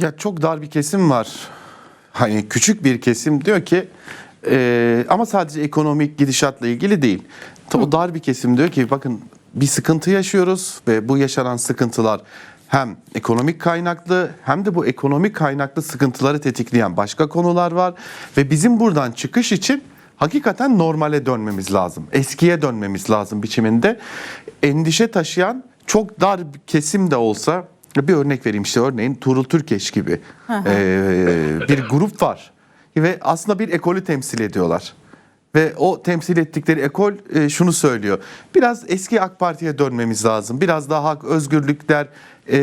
Ya çok dar bir kesim var. Hani küçük bir kesim diyor ki e, ama sadece ekonomik gidişatla ilgili değil. O dar bir kesim diyor ki bakın bir sıkıntı yaşıyoruz ve bu yaşanan sıkıntılar hem ekonomik kaynaklı hem de bu ekonomik kaynaklı sıkıntıları tetikleyen başka konular var ve bizim buradan çıkış için hakikaten normale dönmemiz lazım. Eskiye dönmemiz lazım biçiminde. Endişe taşıyan çok dar bir kesim de olsa bir örnek vereyim işte örneğin Tuğrul Türkeş gibi eee, bir grup var ve aslında bir ekolü temsil ediyorlar. Ve o temsil ettikleri ekol e, şunu söylüyor. Biraz eski AK Parti'ye dönmemiz lazım. Biraz daha hak, özgürlükler e,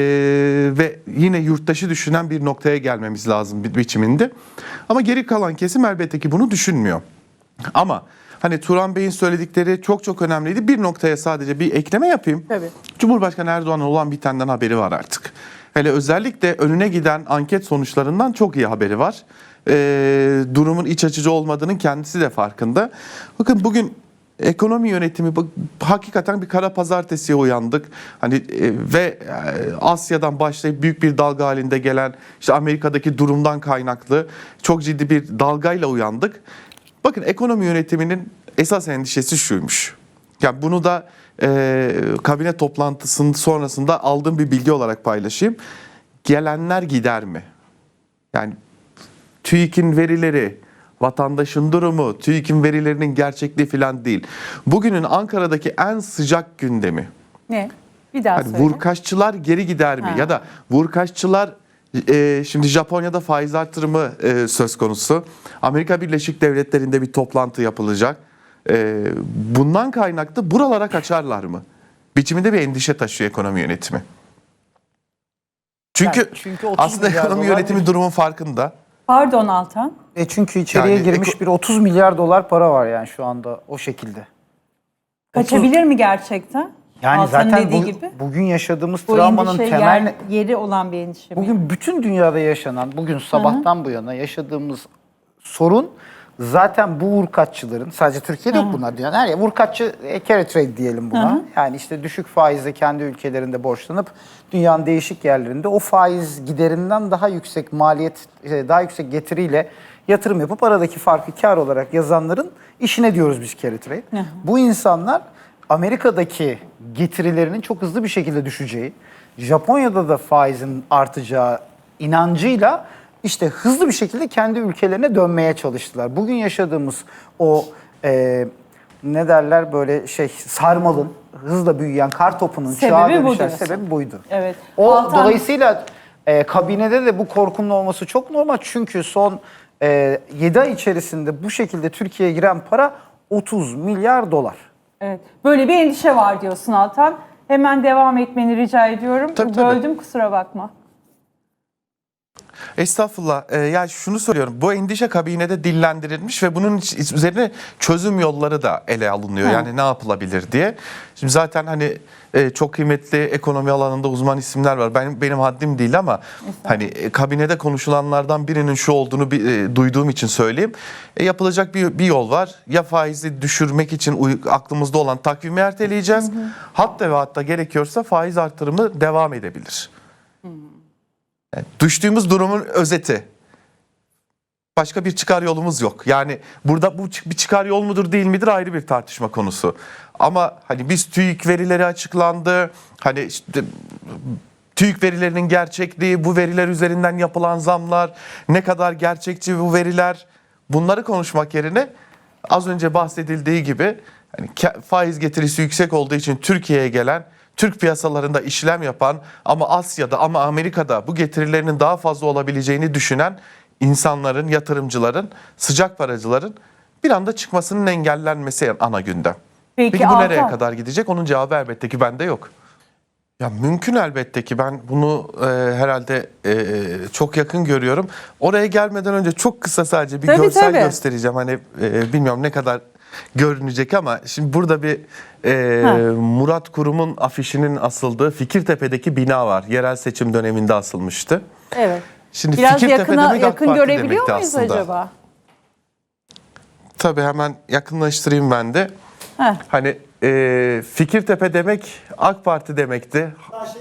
ve yine yurttaşı düşünen bir noktaya gelmemiz lazım bir biçiminde. Ama geri kalan kesim elbette ki bunu düşünmüyor. Ama hani Turan Bey'in söyledikleri çok çok önemliydi. Bir noktaya sadece bir ekleme yapayım. Tabii. Cumhurbaşkanı Erdoğan'ın olan bitenden haberi var artık. Hele özellikle önüne giden anket sonuçlarından çok iyi haberi var. Ee, durumun iç açıcı olmadığının kendisi de farkında. Bakın bugün ekonomi yönetimi hakikaten bir kara pazartesiye uyandık. Hani e, ve e, Asya'dan başlayıp büyük bir dalga halinde gelen işte Amerika'daki durumdan kaynaklı çok ciddi bir dalgayla uyandık. Bakın ekonomi yönetiminin esas endişesi şuymuş. Ya bunu da e, kabine toplantısının sonrasında aldığım bir bilgi olarak paylaşayım. Gelenler gider mi? Yani TÜİK'in verileri, vatandaşın durumu, TÜİK'in verilerinin gerçekliği falan değil. Bugünün Ankara'daki en sıcak gündemi. Ne? Bir daha Hani söyle. vurkaççılar geri gider mi? Ha. Ya da vurkaççılar e, şimdi Japonya'da faiz artırımı e, söz konusu. Amerika Birleşik Devletleri'nde bir toplantı yapılacak. E, bundan kaynaklı buralara kaçarlar mı? Biçiminde bir endişe taşıyor ekonomi yönetimi. Çünkü, Yani çünkü 30 aslında ekonomi yönetimi bir- durumun farkında. Pardon Altan. E çünkü içeriye Yani girmiş eko- bir 30 milyar dolar para var yani şu anda o şekilde. Kaçabilir mi gerçekten? Yani Altan'ın zaten dediği bu- gibi. bugün yaşadığımız Bu travmanın endişe temel yer- yeri olan bir endişe mi? bugün bütün dünyada yaşanan bugün sabahtan bu yana yaşadığımız sorun zaten bu vurkaççıların sadece Türkiye'de yok bunlar dünyanın her yer vurkaççı e, carry trade diyelim buna. Yani işte düşük faizle kendi ülkelerinde borçlanıp dünyanın değişik yerlerinde o faiz giderinden daha yüksek maliyet e, daha yüksek getiriyle yatırım yapıp aradaki farkı kar olarak yazanların işine diyoruz biz carry trade. Bu insanlar Amerika'daki getirilerinin çok hızlı bir şekilde düşeceği, Japonya'da da faizin artacağı inancıyla işte hızlı bir şekilde kendi ülkelerine dönmeye çalıştılar. Bugün yaşadığımız o e, ne derler böyle şey sarmalın hızla büyüyen kar topunun Sebebi çağa dönüşen diyorsun. sebebi buydu. Evet. O Altan- dolayısıyla e, kabinede de bu korkunun olması çok normal çünkü son e, 7 ay içerisinde bu şekilde Türkiye'ye giren para 30 milyar dolar. Evet. Böyle bir endişe var diyorsun Altan. Hemen devam etmeni rica ediyorum. Tabii, tabii. Böldüm kusura bakma. Estağfurullah. Ee, yani şunu söylüyorum. Bu endişe kabinede dillendirilmiş ve bunun üzerine çözüm yolları da ele alınıyor. Ha. Yani ne yapılabilir diye. Şimdi zaten hani e, çok kıymetli ekonomi alanında uzman isimler var. Benim benim haddim değil ama hani e, kabinede konuşulanlardan birinin şu olduğunu bir, e, duyduğum için söyleyeyim. E, yapılacak bir, bir yol var. Ya faizi düşürmek için aklımızda olan takvimi erteleyeceğiz. Hatta ve hatta gerekiyorsa faiz artırımı devam edebilir. Yani düştüğümüz durumun özeti. Başka bir çıkar yolumuz yok. Yani burada bu bir çıkar yol mudur değil midir ayrı bir tartışma konusu. Ama hani biz TÜİK verileri açıklandı. Hani işte TÜİK verilerinin gerçekliği, bu veriler üzerinden yapılan zamlar, ne kadar gerçekçi bu veriler bunları konuşmak yerine az önce bahsedildiği gibi hani faiz getirisi yüksek olduğu için Türkiye'ye gelen Türk piyasalarında işlem yapan ama Asya'da ama Amerika'da bu getirilerinin daha fazla olabileceğini düşünen insanların, yatırımcıların, sıcak paracıların bir anda çıkmasının engellenmesi ana gündem. Peki, Peki, bu nereye Altan. kadar gidecek? Onun cevabı elbette ki bende yok. Ya mümkün elbette ki ben bunu e, herhalde e, çok yakın görüyorum. Oraya gelmeden önce çok kısa sadece bir Tabii, görsel tabii. göstereceğim. Hani e, bilmiyorum ne kadar görünecek ama şimdi burada bir e, Ha. Murat Kurum'un afişinin asıldığı Fikirtepe'deki bina var. Yerel seçim döneminde asılmıştı. Evet. Şimdi Biraz yakına, yakın Parti görebiliyor muyuz aslında. acaba? Tabii hemen yakınlaştırayım ben de. Heh. Hani e, Fikirtepe demek AK Parti demekti.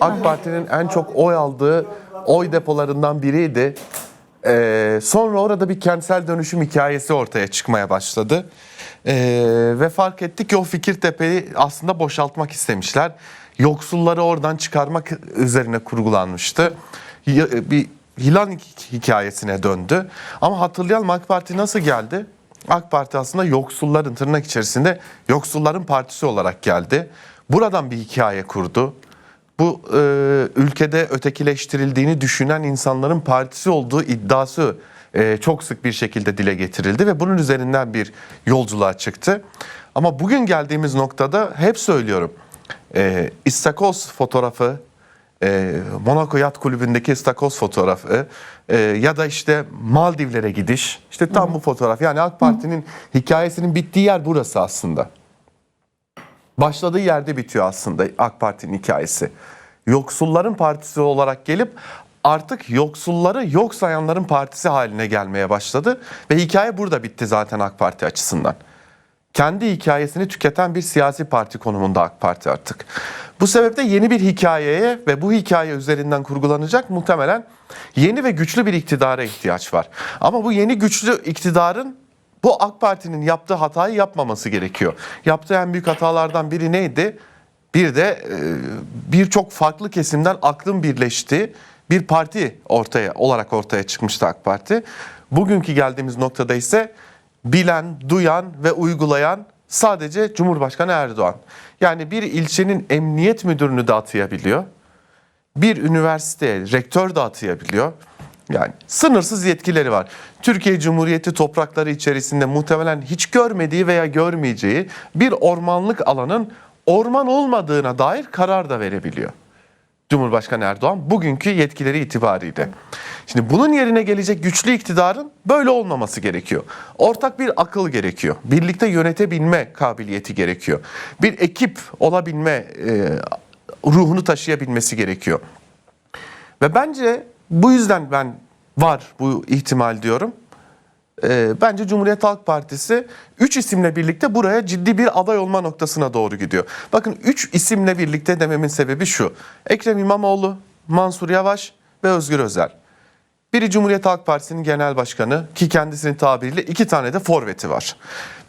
AK Parti'nin en çok oy aldığı oy depolarından biriydi. Ee, sonra orada bir kentsel dönüşüm hikayesi ortaya çıkmaya başladı. Ee, ve fark ettik ki o Fikirtepe'yi aslında boşaltmak istemişler. Yoksulları oradan çıkarmak üzerine kurgulanmıştı. Ya- Bir Hilan hik- hikayesine döndü. Ama hatırlayalım AK Parti nasıl geldi? AK Parti aslında yoksulların tırnak içerisinde yoksulların partisi olarak geldi. Buradan bir hikaye kurdu. Bu e, ülkede ötekileştirildiğini düşünen insanların partisi olduğu iddiası e, çok sık bir şekilde dile getirildi ve bunun üzerinden bir yolculuğa çıktı. Ama bugün geldiğimiz noktada hep söylüyorum. E, İstakoz fotoğrafı, e, Monaco Yat Kulübü'ndeki İstakoz fotoğrafı e, ya da işte Maldivlere gidiş. işte tam bu fotoğraf. Yani AK Parti'nin hikayesinin bittiği yer burası aslında başladığı yerde bitiyor aslında AK Parti'nin hikayesi. Yoksulların partisi olarak gelip artık yoksulları yok sayanların partisi haline gelmeye başladı ve hikaye burada bitti zaten AK Parti açısından. Kendi hikayesini tüketen bir siyasi parti konumunda AK Parti artık. Bu sebeple yeni bir hikayeye ve bu hikaye üzerinden kurgulanacak muhtemelen yeni ve güçlü bir iktidara ihtiyaç var. Ama bu yeni güçlü iktidarın bu AK Parti'nin yaptığı hatayı yapmaması gerekiyor. Yaptığı en büyük hatalardan biri neydi? Bir de e, birçok farklı kesimden aklın birleştiği bir parti ortaya olarak ortaya çıkmıştı AK Parti. Bugünkü geldiğimiz noktada ise bilen, duyan ve uygulayan sadece Cumhurbaşkanı Erdoğan. Yani bir ilçenin emniyet müdürünü de atayabiliyor bir üniversiteye rektör de atayabiliyor. Yani sınırsız yetkileri var. Türkiye Cumhuriyeti toprakları içerisinde muhtemelen hiç görmediği veya görmeyeceği bir ormanlık alanın orman olmadığına dair karar da verebiliyor. Cumhurbaşkanı Erdoğan bugünkü yetkileri itibariyle. Şimdi bunun yerine gelecek güçlü iktidarın böyle olmaması gerekiyor. Ortak bir akıl gerekiyor. Birlikte yönetebilme kabiliyeti gerekiyor. Bir ekip olabilme e, ruhunu taşıyabilmesi gerekiyor. Ve bence bu yüzden ben var bu ihtimal diyorum. Ee, bence Cumhuriyet Halk Partisi 3 isimle birlikte buraya ciddi bir aday olma noktasına doğru gidiyor. Bakın 3 isimle birlikte dememin sebebi şu. Ekrem İmamoğlu, Mansur Yavaş ve Özgür Özel. Biri Cumhuriyet Halk Partisi'nin genel başkanı ki kendisinin tabiriyle iki tane de forveti var.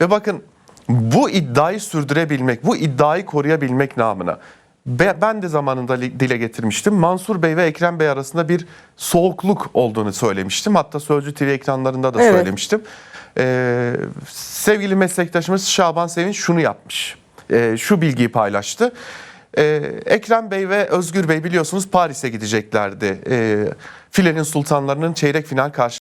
Ve bakın bu iddiayı sürdürebilmek, bu iddiayı koruyabilmek namına ben de zamanında dile getirmiştim. Mansur Bey ve Ekrem Bey arasında bir soğukluk olduğunu söylemiştim. Hatta Sözcü TV ekranlarında da Evet. söylemiştim. Ee, sevgili meslektaşımız Şaban Sevinç şunu yapmış. Ee, şu bilgiyi paylaştı. Ee, Ekrem Bey ve Özgür Bey biliyorsunuz Paris'e gideceklerdi. Ee, Filenin Sultanlarının çeyrek final karşı